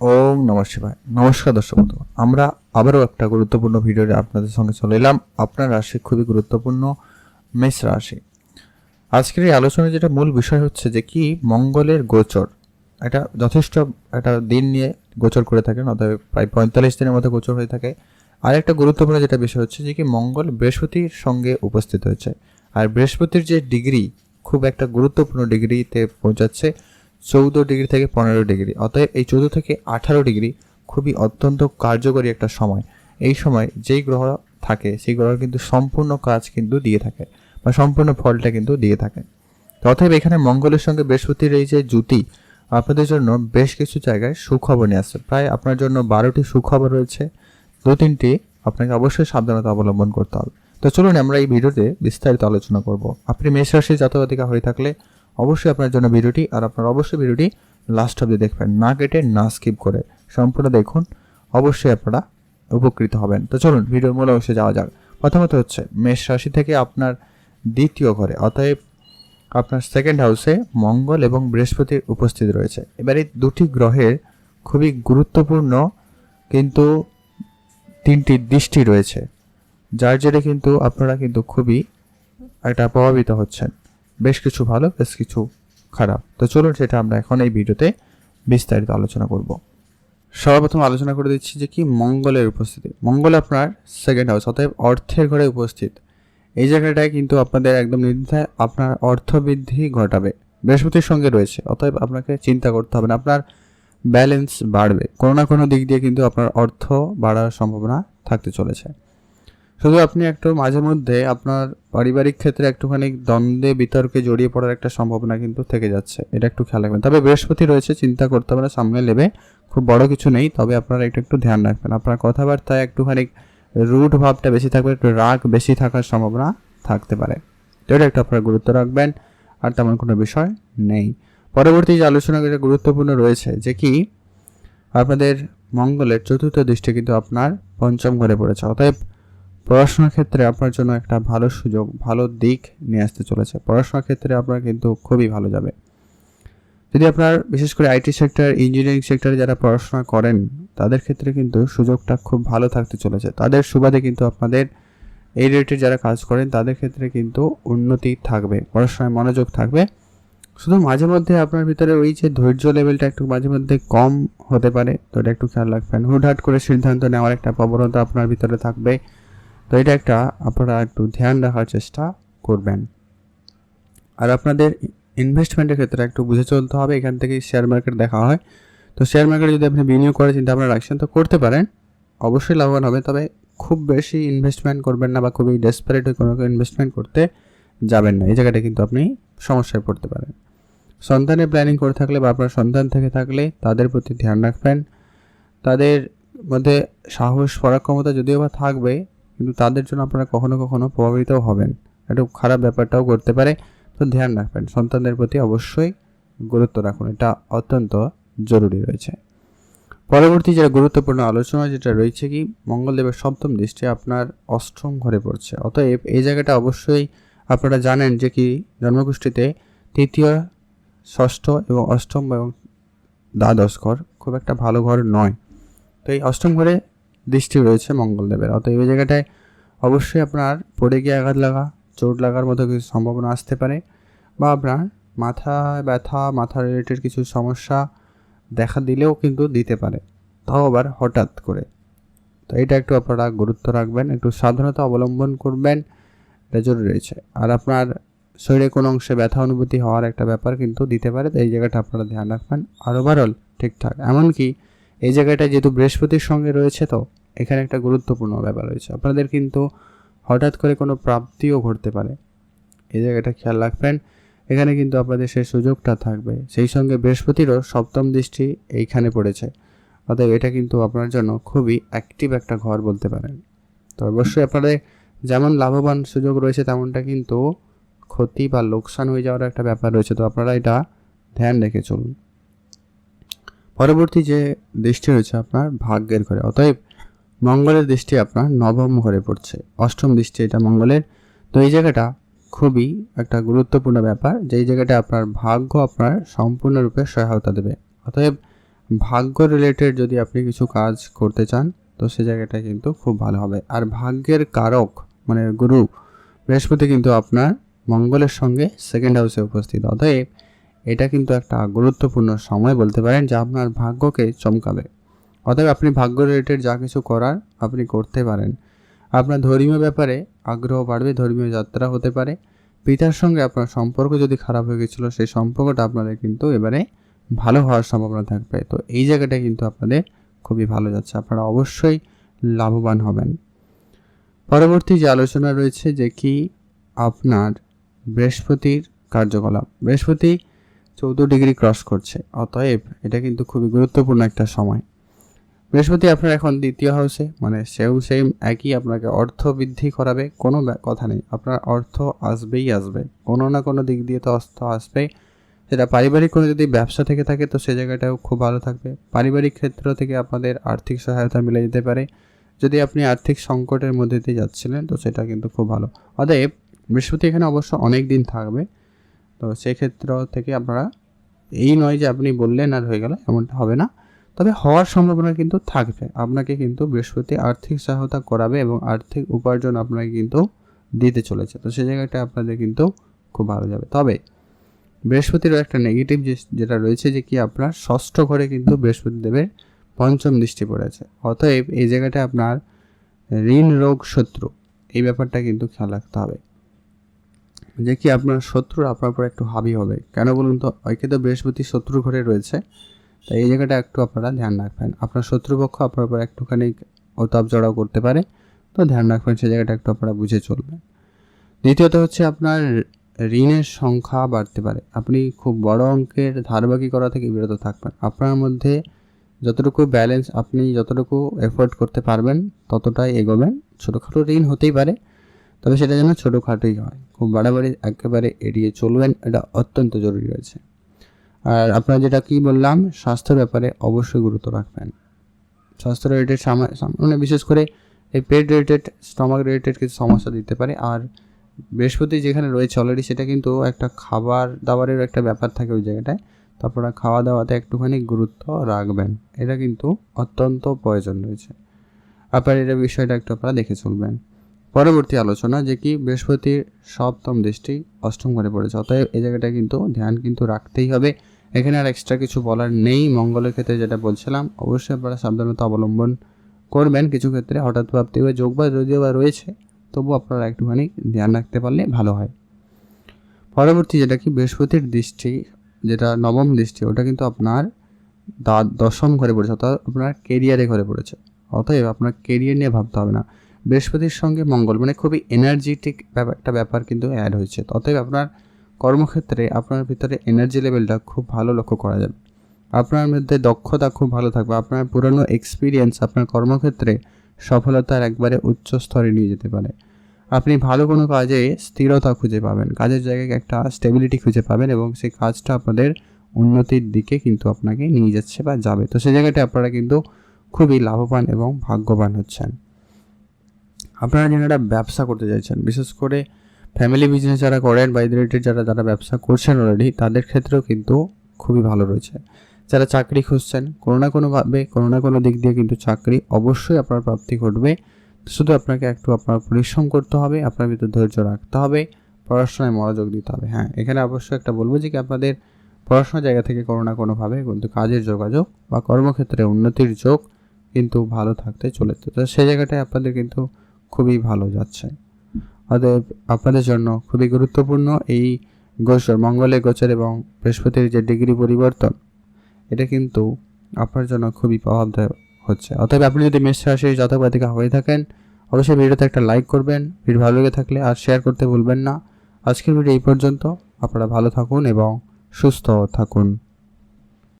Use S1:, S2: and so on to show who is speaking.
S1: ওম নমঃ শিবায়। নমস্কার দর্শক বন্ধু, আমরা আবারও একটা গুরুত্বপূর্ণ ভিডিওতে আপনাদের সঙ্গে চলে এলাম। আপনার রাশি খুবই গুরুত্বপূর্ণ, মেষ রাশি। আজকের এই আলোচনার যেটা মূল বিষয় হচ্ছে যে কি, মঙ্গলের গোচর। এটা যথেষ্ট একটা দিন নিয়ে গোচর করে থাকেন অর্থাৎ প্রায় পঁয়তাল্লিশ দিনের মতো গোচর হয়ে থাকে। আর একটা গুরুত্বপূর্ণ যেটা বিষয় হচ্ছে যে কি, মঙ্গল বৃহস্পতির সঙ্গে উপস্থিত হয়েছে। আর বৃহস্পতির যে ডিগ্রি, খুব একটা গুরুত্বপূর্ণ ডিগ্রিতে পৌঁছাচ্ছে। চৌদ্দ ডিগ্রি থেকে পনেরো ডিগ্রি। অতএব এই চৌদ্দ থেকে আঠারো ডিগ্রি খুবই অত্যন্ত কার্যকরী একটা সময়। এই সময় যেই গ্রহ থাকে, সেই গ্রহ কিন্তু সম্পূর্ণ কাজ কিন্তু দিয়ে থাকে বা সম্পূর্ণ ফলটা কিন্তু দিয়ে থাকে। অতএব এখানে মঙ্গলের সঙ্গে বৃহস্পতির এই যে জুতি আপনাদের জন্য বেশ কিছু জায়গায় সুখবর নিয়ে আসছে। প্রায় আপনার জন্য বারোটি সুখবর রয়েছে। দু তিনটি আপনাকে অবশ্যই সাবধানতা অবলম্বন করতে হবে। তো চলুন আমরা এই ভিডিওতে বিস্তারিত আলোচনা করব। আপনি মেষ রাশির জাতকাতিকা হয়ে থাকলে অবশ্যই আপনার জন্য ভিডিওটি আর আপনার অবশ্যই ভিডিওটি লাস্ট অব্দি দেখবেন। না কেটে, না স্কিপ করে সম্পূর্ণ দেখুন। অবশ্যই আপনারা উপকৃত হবেন। তো চলুন, ভিডিওর মূল অংশে যাওয়া যাক। প্রথমত হচ্ছে, মেষ রাশি থেকে আপনার দ্বিতীয় ঘরে, অতএব আপনার সেকেন্ড হাউসে মঙ্গল এবং বৃহস্পতির উপস্থিত রয়েছে। এবার দুটি গ্রহের খুবই গুরুত্বপূর্ণ কিন্তু তিনটি দৃষ্টি রয়েছে, যার জেরে কিন্তু আপনারা কিন্তু খুবই একটা প্রভাবিত হচ্ছেন। বেশ কিছু ভালো, বেশ কিছু খারাপ। তো চলুন সেটা আমরা এখন এই ভিডিওতে বিস্তারিত আলোচনা করব। সর্বপ্রথম আলোচনা করে দিচ্ছি যে কি মঙ্গলের উপস্থিতি। মঙ্গল আপনার সেকেন্ড হাউস অতএব অর্থের ঘরে উপস্থিত। এই জায়গাটায় কিন্তু আপনাদের একদম নির্দ্বিধায় আপনার অর্থ বৃদ্ধি ঘটাবে। বৃহস্পতির সঙ্গে রয়েছে, অতএব আপনাকে চিন্তা করতে হবে না, আপনার ব্যালেন্স বাড়বে। কোনো না কোনো দিক দিয়ে কিন্তু আপনার অর্থ বাড়ার সম্ভাবনা থাকতে চলেছে। শুধু আপনি একটু মাঝে মধ্যে আপনার পারিবারিক ক্ষেত্রে একটুখানি দ্বন্দ্বে, বিতর্কে জড়িয়ে পড়ার একটা সম্ভাবনা কিন্তু থেকে যাচ্ছে। এটা একটু খেয়াল রাখবেন। তবে বৃহস্পতি রয়েছে, চিন্তা করতে হবে না সামনে নেবে। খুব বড় কিছু নেই, তবে আপনারা একটু একটু ধ্যান রাখবেন। আপনার কথাবার্তায় একটুখানি রুট ভাবটা বেশি থাকবে, একটু রাগ বেশি থাকার সম্ভাবনা থাকতে পারে। তো এটা একটু আপনারা গুরুত্ব রাখবেন, আর তেমন কোনো বিষয় নেই। পরবর্তী যে আলোচনা, যেটা গুরুত্বপূর্ণ রয়েছে, যে কি আপনাদের মঙ্গলের চতুর্থ দৃষ্টি কিন্তু আপনার পঞ্চম ঘরে পড়েছে। অতএব পড়াশোনার ক্ষেত্রে আপনার জন্য একটা ভালো সুযোগ, ভালো দিক নিয়ে আসতে চলেছে। পড়াশোনার ক্ষেত্রে আপনার কিন্তু খুবই ভালো যাবে। যদি আপনার বিশেষ করে আইটি সেক্টর, ইঞ্জিনিয়ারিং সেক্টরে যারা পড়াশোনা করেন, তাদের ক্ষেত্রে কিন্তু সুযোগটা খুব ভালো থাকতে চলেছে। তাদের সুবাদে কিন্তু আপনাদের এই রেটের যারা কাজ করেন, তাদের ক্ষেত্রে কিন্তু উন্নতি থাকবে, পড়াশোনায় মনোযোগ থাকবে। শুধু মাঝে মধ্যে আপনার ভিতরে ওই যে ধৈর্য লেভেলটা একটু মাঝে মধ্যে কম হতে পারে, তো এটা একটু খেয়াল রাখবেন। হুটহাট করে সিদ্ধান্ত নেওয়ার একটা প্রবণতা আপনার ভিতরে থাকবে। তো এটা একটা আপনারা একটু ধ্যান রাখার চেষ্টা করবেন। আর আপনাদের ইনভেস্টমেন্টের ক্ষেত্রে একটু বুঝে চলতে হবে, এখান থেকে শেয়ার মার্কেট দেখা হয়। তো শেয়ার মার্কেটে যদি আপনি বিনিয়োগ করার চিন্তা ভাবনা রাখছেন, তো করতে পারেন। অবশ্যই লাভবান হবে, তবে খুব বেশি ইনভেস্টমেন্ট করবেন না বা খুবই ডেসপারেট হয়ে কোনো ইনভেস্টমেন্ট করতে যাবেন না। এই জায়গাটা কিন্তু আপনি সমস্যায় পড়তে পারেন। সন্তানের প্ল্যানিং করে থাকলে বা আপনার সন্তান থেকে থাকলে তাদের প্রতি ধ্যান রাখবেন। তাদের মধ্যে সাহস, পরাক্রমতা যদিও বা থাকবে কিন্তু তাদের জন্য আপনারা কখনো কখনো প্রভাবিত হবেন। একটু খারাপ ব্যাপারটাও করতে পারে। তো ধ্যান রাখবেন, সন্তানদের প্রতি অবশ্যই গুরুত্ব রাখুন। এটা অত্যন্ত জরুরি রয়েছে। পরবর্তী যেটা গুরুত্বপূর্ণ আলোচনা যেটা রয়েছে কি, মঙ্গলদেবের সপ্তম দৃষ্টি আপনার অষ্টম ঘরে পড়ছে। অতএব এই জায়গাটা অবশ্যই আপনারা জানেন যে কি, জন্মগোষ্ঠীতে তৃতীয়, ষষ্ঠ এবং অষ্টম এবং দ্বাদশ ঘর খুব একটা ভালো ঘর নয়। তো এই অষ্টম ঘরে দৃষ্টি রয়েছে মঙ্গলদেবের। অতএব এই জায়গাটায় অবশ্যই আপনার পড়ে গিয়ে আঘাত লাগা, চোট লাগার মতো কিছু সম্ভাবনা আসতে পারে বা আপনার মাথা ব্যথা, মাথা রিলেটেড কিছু সমস্যা দেখা দিলেও কিন্তু দিতে পারে। তাও আবার হঠাৎ করে। তো এটা একটু আপনারা গুরুত্ব রাখবেন, একটু সাবধানতা অবলম্বন করবেন, এটা জরুরি রয়েছে। আর আপনার শরীরে কোনো অংশে ব্যথা অনুভূতি হওয়ার একটা ব্যাপার কিন্তু দিতে পারে, তো এই জায়গাটা আপনারা ধ্যান রাখবেন। আর ওভারঅল ঠিকঠাক। এমনকি এই জায়গাটা যেহেতু বৃহস্পতির সঙ্গে রয়েছে, তো এখানে একটা গুরুত্বপূর্ণ ব্যাপার রয়েছে। আপনাদের কিন্তু হঠাৎ করে কোনো প্রাপ্তিও ঘটতে পারে। এই জায়গাটা খেয়াল রাখবেন। এখানে কিন্তু আপনাদের সেই সুযোগটা থাকবে। সেই সঙ্গে বৃহস্পতিরও সপ্তম দৃষ্টি এইখানে পড়েছে। অতএব এটা কিন্তু আপনার জন্য খুবই অ্যাক্টিভ একটা ঘর বলতে পারেন। তো অবশ্যই আপনাদের যেমন লাভবান সুযোগ রয়েছে, তেমনটা কিন্তু ক্ষতি বা লোকসান হয়ে যাওয়ার একটা ব্যাপার রয়েছে। তো আপনারা এটা ধ্যান রেখে চলুন। পরবর্তী যে দৃষ্টি রয়েছে আপনার, ভাগ্যের ঘরে। অতএব মঙ্গলের দৃষ্টি আপনার নবম ঘরে পড়ছে। অষ্টম দৃষ্টি এটা মঙ্গলের। তো এই জায়গাটা খুবই একটা গুরুত্বপূর্ণ ব্যাপার যেই জায়গাটা আপনার ভাগ্য আপনার সম্পূর্ণরূপে সহায়তা দেবে। অতএব
S2: ভাগ্য রিলেটেড যদি আপনি কিছু কাজ করতে চান, তো সে জায়গাটা কিন্তু খুব ভালো হবে। আর ভাগ্যের কারক মানে গুরু বৃহস্পতি কিন্তু আপনার মঙ্গলের সঙ্গে সেকেন্ড হাউসে উপস্থিত। অতএব এটা কিন্তু একটা গুরুত্বপূর্ণ সময় বলতে পারেন যা আপনার ভাগ্যকে চমকাবে। অতএব আপনি ভাগ্য রিলেটেড যা কিছু করার আপনি করতে পারেন। আপনার ধর্মীয় ব্যাপারে আগ্রহ বাড়বে, ধর্মীয় যাত্রা হতে পারে। পিতার সঙ্গে আপনার সম্পর্ক যদি খারাপ হয়ে গেছিল, সেই সম্পর্কটা আপনাদের কিন্তু এবারে ভালো হওয়ার সম্ভাবনা থাকবে। তো এই জায়গাটা কিন্তু আপনাদের খুবই ভালো যাচ্ছে। আপনারা অবশ্যই লাভবান হবেন। পরবর্তী যে আলোচনা রয়েছে যে কি আপনার বৃহস্পতির কার্যকলাপ। বৃহস্পতি চৌদ্দ ডিগ্রি ক্রস করছে। অতএব এটা কিন্তু খুবই গুরুত্বপূর্ণ একটা সময়। বৃহস্পতি আপনার এখন দ্বিতীয় হাউসে মানে সেও সেম একই আপনাকে অর্থ বৃদ্ধি করাবে, কোনো কথা নেই। আপনার অর্থ আসবেই আসবে। কোনো না কোনো দিক দিয়ে তো অর্থ আসবেই। সেটা পারিবারিক কোনো যদি ব্যবসা থেকে থাকে, তো সে জায়গাটাও খুব ভালো থাকবে। পারিবারিক ক্ষেত্র থেকে আপনাদের আর্থিক সহায়তা মিলে যেতে পারে। যদি আপনি আর্থিক সংকটের মধ্যে দিয়ে যাচ্ছিলেন, তো সেটা কিন্তু খুব ভালো। অতএব বৃহস্পতি এখানে অবশ্য অনেক দিন থাকবে। তো সেই ক্ষেত্র থেকে আপনারা, এই নয় যে আপনি বললেন আর হয়ে গেল, এমনটা হবে না। তবে হওয়ার সম্ভাবনা কিন্তু থাকবে। আপনাকে কিন্তু বৃহস্পতি আর্থিক সহায়তা করাবে এবং আর্থিক উপার্জন আপনাকে কিন্তু দিতে চলেছে। তো সেই জায়গাটা আপনাদের কিন্তু খুব ভালো যাবে। তবে বৃহস্পতিরও একটা নেগেটিভ যে, যেটা রয়েছে যে কি আপনার ষষ্ঠ ঘরে কিন্তু বৃহস্পতি দেবের পঞ্চম দৃষ্টি পড়েছে। অতএব এই জায়গাটা আপনার ঋণ রোগ শত্রু। এই ব্যাপারটা কিন্তু খেয়াল রাখতে হবে। যে কি আপনার শত্রু আপনার উপর একটু হাবি হবে। কেন বলুন তো? ওইকে তো বৃহস্পতি শত্রু ঘরে রয়েছে। তাই এই জায়গাটা একটু আপনারা ধ্যান রাখবেন। আপনার শত্রুপক্ষ আপনার উপর একটুখানি ওতাপ জড়াও করতে পারে। তো ধ্যান রাখবেন, সেই জায়গাটা একটু আপনারা বুঝে চলবেন। দ্বিতীয়ত হচ্ছে আপনার ঋণের সংখ্যা বাড়তে পারে। আপনি খুব বড় অঙ্কের ধারবাকি করা থেকে বিরত থাকবেন। আপনার মধ্যে যতটুকু ব্যালেন্স আপনি যতটুকু এফোর্ড করতে পারবেন, ততটাই এগোবেন। ছোটোখাটো ঋণ হতেই পারে। তবে সেটা যেন ছোটোখাটোই হয়। খুব বাড়াবাড়ি একেবারে এড়িয়ে চলবেন, এটা অত্যন্ত জরুরি রয়েছে। আর আপনার যেটা কি বললাম স্বাস্থ্যের ব্যাপারে অবশ্যই গুরুত্ব রাখবেন। স্বাস্থ্য রিলেটেড মানে বিশেষ করে এই পেট রিলেটেড স্টমাক রিলেটেড কিছু সমস্যা দিতে পারে। আর বৃহস্পতি যেখানে রয়েছে অলরেডি সেটা কিন্তু একটা খাবার দাবারের একটা ব্যাপার থাকে ওই জায়গাটায়। তো আপনারা খাওয়া দাওয়াতে একটুখানি গুরুত্ব রাখবেন। এটা কিন্তু অত্যন্ত প্রয়োজন রয়েছে। আপনার এটা বিষয়টা একটু আপনারা দেখে চলবেন। পরবর্তী আলোচনা যে কি বৃহস্পতির সপ্তম দৃষ্টি অষ্টম ঘরে পড়েছে। অতএব এই জায়গাটা কিন্তু ধ্যান কিন্তু রাখতেই হবে। এখানে আর এক্সট্রা কিছু বলার নেই। মঙ্গলের ক্ষেত্রে যেটা বলছিলাম, অবশ্যই আপনারা সাবধানতা অবলম্বন করবেন। কিছু ক্ষেত্রে হঠাৎ প্রাপ্তি বা যোগ বা যদিও বা রয়েছে তবু আপনারা একটুখানি ধ্যান রাখতে পারলে ভালো হয়। পরবর্তী যেটা কি বৃহস্পতির দৃষ্টি, যেটা নবম দৃষ্টি, ওটা কিন্তু আপনার দশম ঘরে পড়েছে, অর্থাৎ আপনার কেরিয়ারে ঘরে পড়েছে। অতএব আপনার কেরিয়ার নিয়ে ভাবতে হবে না। বৃহস্পতির সঙ্গে মঙ্গল মানে খুবই এনার্জেটিক একটা ব্যাপার কিন্তু অ্যাড হয়েছে। অতএব আপনার কর্মক্ষেত্রে আপনার ভিতরে এনার্জি লেভেলটা খুব ভালো লক্ষ্য করা যাবে। আপনার মধ্যে দক্ষতা খুব ভালো থাকবে। আপনার পুরনো এক্সপিরিয়েন্স আপনার কর্মক্ষেত্রে সফলতার একবারে উচ্চ স্তরে নিয়ে যেতে পারে। আপনি ভালো কোনো কাজে স্থিরতা খুঁজে পাবেন। কাজের জায়গায় একটা স্টেবিলিটি খুঁজে পাবেন এবং সেই কাজটা আপনাদের উন্নতির দিকে কিন্তু আপনাকে নিয়ে যাচ্ছে বা যাবে। তো সেই জায়গাটা আপনারা কিন্তু খুবই লাভবান এবং ভাগ্যবান হচ্ছেন। আপনারা যারা একটা ব্যবসা করতে চাইছেন, বিশেষ করে ফ্যামিলি বিজনেস যারা করেন বা রিলেটেড যারা যারা ব্যবসা করছেন অলরেডি তাদের ক্ষেত্রেও কিন্তু খুবই ভালো রয়েছে। যারা চাকরি খুঁজছেন, কোনো না কোনোভাবে, কোনো না কোনো দিক দিয়ে কিন্তু চাকরি অবশ্যই আপনার প্রাপ্তি ঘটবে। শুধু আপনাকে একটু আপনার পরিশ্রম করতে হবে, আপনার ভিতর ধৈর্য রাখতে হবে, পড়াশোনায় মনোযোগ দিতে হবে। হ্যাঁ এখানে অবশ্যই একটা বলব যে কি আপনাদের পড়াশোনার জায়গা থেকে কোনো না কোনোভাবে কিন্তু কাজের যোগাযোগ বা কর্মক্ষেত্রে উন্নতির যোগ কিন্তু ভালো থাকতে চলেছে। তো সেই জায়গাটায় আপনাদের কিন্তু খুবই ভালো যাচ্ছে। অতএব আপনাদের জন্য খুবই গুরুত্বপূর্ণ এই গোচর, মঙ্গলের গোচর এবং বৃহস্পতির যে ডিগ্রি পরিবর্তন, এটা কিন্তু আপনার জন্য খুবই প্রভাবদায়ক হচ্ছে। অতএব আপনি যদি মেষ রাশির জাতকবাতিকা হয়ে থাকেন, অবশ্যই ভিডিওতে একটা লাইক করবেন, ভিডিও ভালো লেগে থাকলে আর শেয়ার করতে ভুলবেন না। আজকের ভিডিও এই পর্যন্ত। আপনারা ভালো থাকুন এবং সুস্থ থাকুন।